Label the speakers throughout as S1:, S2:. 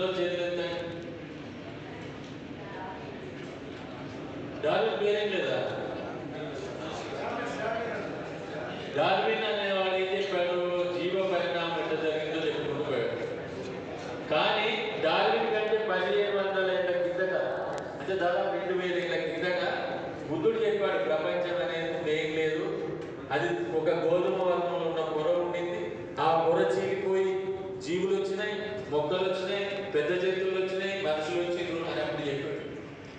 S1: ఇందులో చేతులు డార్విన్ పేరేం లేదా? డార్విన్ అనేవాడు ఏం చెప్పాడు? జీవ పరిణామం ఎట్లా జరిగిందో చెప్పుకుంటూ పోయాడు. కానీ డార్విన్ కంటే పదిహేను వందల ఏళ్ళ కిందట అంటే దాదాపు రెండు వేల ఏళ్ళ కిందట బుద్ధుడు చెప్పాడు ప్రపంచం అనేది ఏం లేదు. అది ఒక గోధుమ వర్ణంలో ఉన్న పొర ఉండింది. ఆ పొర చీలిపోయి జీవులు వచ్చినాయి మొక్కలు వచ్చినాయి జంతువులు వచ్చినాయి మనుషులు వచ్చిండ్రు అని అప్పుడు చెప్పాడు.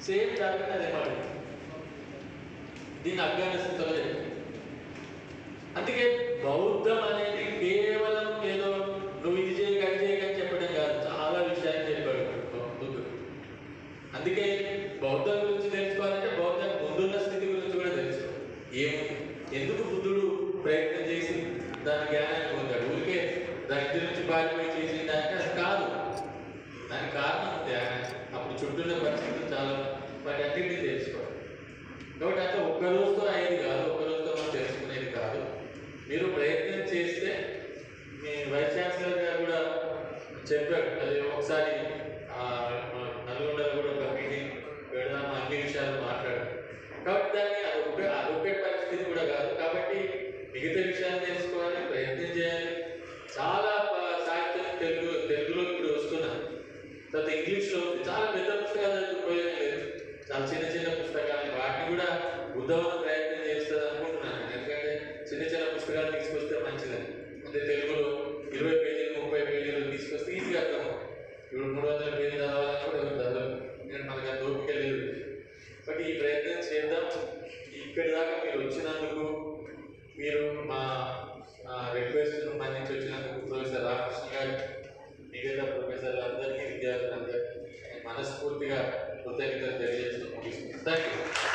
S1: సేమ్ డార్విన్ అదే మాట. దీన్ని ఆఫ్ఘనిస్తాన్లో చెప్పాడు. అందుకే బౌద్ధం అనేది కేవలం ఏదో నువ్వు ఇది చేయక అది చేయక అని చెప్పడం కాదు. చాలా విషయాలు చెప్పాడు బుద్ధుడు. అందుకే బౌద్ధం గురించి తెలుసుకోవాలంటే బౌద్ధం ముందున్న స్థితి గురించి కూడా తెలుసు ఏమి ఎందుకు బుద్ధుడు ప్రయత్నం చేసి దాని జ్ఞానాన్ని పొందాడు? ఊరికే దాని ఇంటి నుంచి పారిపోయి చేసి చాలా వాటి అన్నింటినీ తెలుసుకోవాలి. కాబట్టి అంటే ఒక్క రోజుతో అయ్యేది కాదు ఒక్క రోజుతో మనం తెలుసుకునేది కాదు. మీరు ప్రయత్నం చేస్తే మీ వైస్ ఛాన్సలర్ గారు కూడా చెప్పాడు అది ఒకసారి నల్గొండలో కూడా ఒక మీటింగ్ పెడదాము అన్ని విషయాలు మాట్లాడారు కాబట్టి దాన్ని అదొక అదొకే పరిస్థితి కూడా కాదు. కాబట్టి మిగతా విషయాలు తర్వాత ఇంగ్లీష్లో చాలా పెద్ద పుస్తకాలు చదివి ప్రయోజనం లేదు చాలా చిన్న చిన్న పుస్తకాలు. వాటిని కూడా ఉద్దమన ప్రయత్నం చేస్తుంది అనుకుంటున్నాను. ఎందుకంటే చిన్న చిన్న పుస్తకాలు తీసుకొస్తే మంచిదని. అంటే తెలుగులో ఇరవై పేజీలు ముప్పై పేజీలు తీసుకొస్తే ఈజీగా అర్థం ఇప్పుడు మూడు వందల పేజీలు చదవాలని కూడా ఎవరు చదవరు. మనకు అంత ఓపిక లేదు. బట్ ఈ ప్రయత్నం చేద్దాం. ఇక్కడి దాకా మీరు వచ్చినందుకు మీరు మా రిక్వెస్ట్ మన్నించి వచ్చినందుకు ప్రొఫెసర్ రామకృష్ణ గారు Thank you.